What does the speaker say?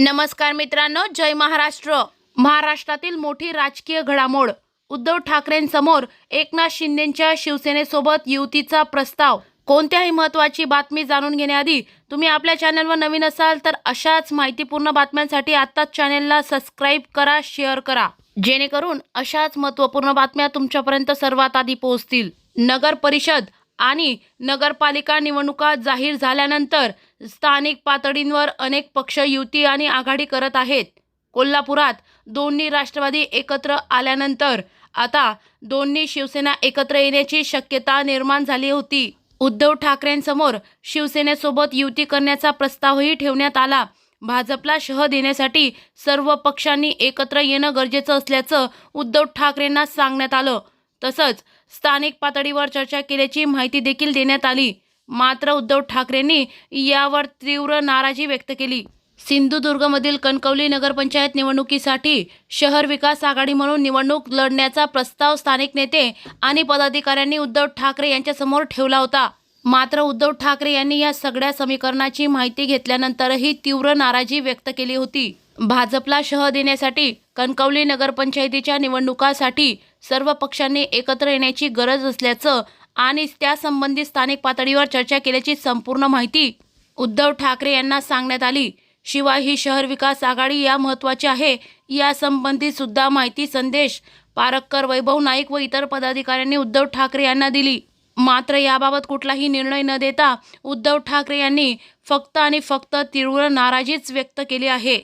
नमस्कार मित्रांनो जय महाराष्ट्र. महाराष्ट्रातील मोठी राजकीय घडामोड. उद्धव ठाकरेंसमोर एकनाथ शिंदेच्या शिवसेनेसोबत युतीचा प्रस्ताव. कोणत्याही महत्त्वाची बातमी जाणून घेण्याआधी तुम्ही आपल्या चॅनलवर नवीन असाल तर अशाच माहितीपूर्ण बातम्यांसाठी आत्ताच चॅनलला सबस्क्राईब करा शेअर करा. जेणेकरून अशाच महत्त्वपूर्ण बातम्या तुमच्यापर्यंत सर्वात आधी पोहोचतील. नगर परिषद आणि नगरपालिका निवडणुका जाहीर झाल्यानंतर स्थानिक पातळींवर अनेक पक्ष युती आणि आघाडी करत आहेत. कोल्हापुरात दोन्ही राष्ट्रवादी एकत्र आल्यानंतर आता दोन्ही शिवसेना एकत्र येण्याची शक्यता निर्माण झाली होती. उद्धव ठाकरेंसमोर शिवसेनेसोबत युती करण्याचा प्रस्तावही ठेवण्यात आला. भाजपला शह देण्यासाठी सर्व पक्षांनी एकत्र येणं गरजेचं असल्याचं उद्धव ठाकरेंना सांगण्यात आलं. तसंच स्थानिक पातळीवर चर्चा केल्याची माहिती देखील देण्यात आली. मात्र उद्धव ठाकरेंनी यावर तीव्र नाराजी व्यक्त केली. सिंधुदुर्गमधील कणकवली नगरपंचायत निवडणुकीसाठी शहर विकास आघाडी म्हणून निवडणूक लढण्याचा प्रस्ताव स्थानिक नेते आणि पदाधिकाऱ्यांनी उद्धव ठाकरे यांच्यासमोर ठेवला होता. मात्र उद्धव ठाकरे यांनी या सगळ्या समीकरणाची माहिती घेतल्यानंतरही तीव्र नाराजी व्यक्त केली होती. भाजपला शह देण्यासाठी कणकवली नगरपंचायतीच्या निवडणुकासाठी सर्व पक्षांनी एकत्र येण्याची गरज असल्याचं आणि त्यासंबंधी स्थानिक पातळीवर चर्चा केल्याची संपूर्ण माहिती उद्धव ठाकरे यांना सांगण्यात आली. शिवाय ही शहर विकास आघाडी या महत्त्वाची आहे यासंबंधी सुद्धा माहिती संदेश पारक्कर वैभव नाईक व इतर पदाधिकाऱ्यांनी उद्धव ठाकरे यांना दिली. मात्र याबाबत कुठलाही निर्णय न देता उद्धव ठाकरे यांनी फक्त आणि फक्त तीव्र नाराजीच व्यक्त केली आहे.